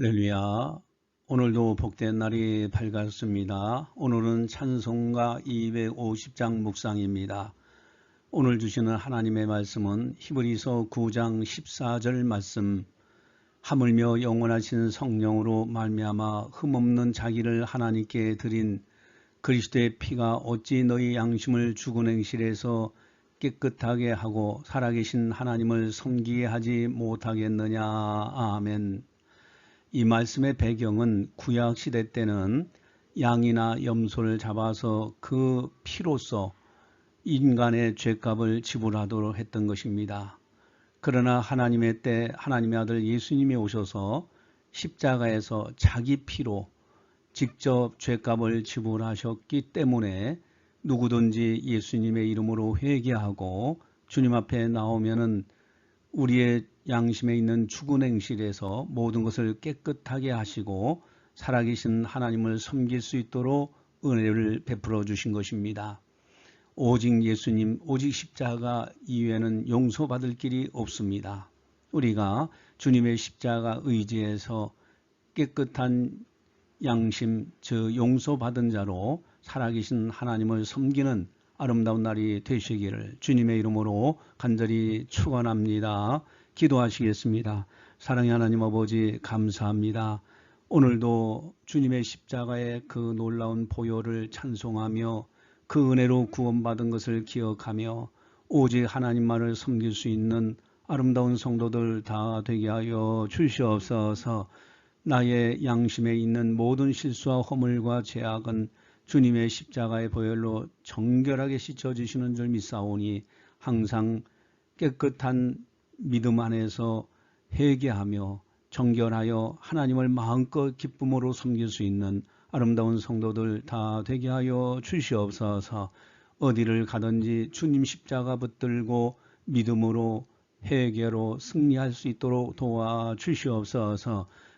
할렐루야. 오늘도 복된 날이 밝았습니다. 오늘은 찬송가 250장 묵상입니다. 오늘 주시는 하나님의 말씀은 히브리서 9장 14절 말씀 하물며 영원하신 성령으로 말미암아 흠없는 자기를 하나님께 드린 그리스도의 피가 어찌 너희 양심을 죽은 행실에서 깨끗하게 하고 살아계신 하나님을 섬기게 하지 못하겠느냐. 아멘. 이 말씀의 배경은 구약 시대 때는 양이나 염소를 잡아서 그 피로써 인간의 죄값을 지불하도록 했던 것입니다. 그러나 하나님의 때 하나님의 아들 예수님이 오셔서 십자가에서 자기 피로 직접 죄값을 지불하셨기 때문에 누구든지 예수님의 이름으로 회개하고 주님 앞에 나오면은 우리의 양심에 있는 죽은 행실에서 모든 것을 깨끗하게 하시고 살아계신 하나님을 섬길 수 있도록 은혜를 베풀어 주신 것입니다. 오직 예수님, 오직 십자가 이외에는 용서받을 길이 없습니다. 우리가 주님의 십자가 의지에서 깨끗한 양심, 즉 용서받은 자로 살아계신 하나님을 섬기는 아름다운 날이 되시기를 주님의 이름으로 간절히 축원합니다. 기도하시겠습니다. 사랑의 하나님 아버지 감사합니다. 오늘도 주님의 십자가의 그 놀라운 보혈을 찬송하며 그 은혜로 구원받은 것을 기억하며 오직 하나님만을 섬길 수 있는 아름다운 성도들 다 되게 하여 주시옵소서 나의 양심에 있는 모든 실수와 허물과 죄악은 주님의 십자가의 보혈로 정결하게 씻어주시는 줄 믿사오니 항상 깨끗한 믿음 안에서 회개하며 정결하여 하나님을 마음껏 기쁨으로 섬길 수 있는 아름다운 성도들 다 되게 하여 주시옵소서. 어디를 가든지 주님 십자가 붙들고 믿음으로 회개로 승리할 수 있도록 도와 주시옵소서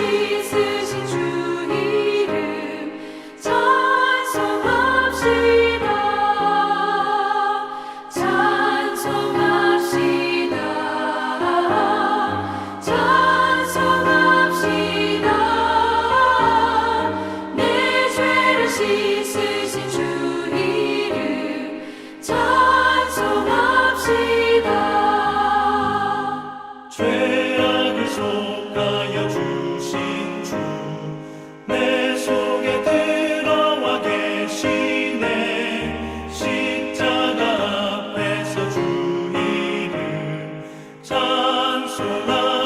Jesus. 说了。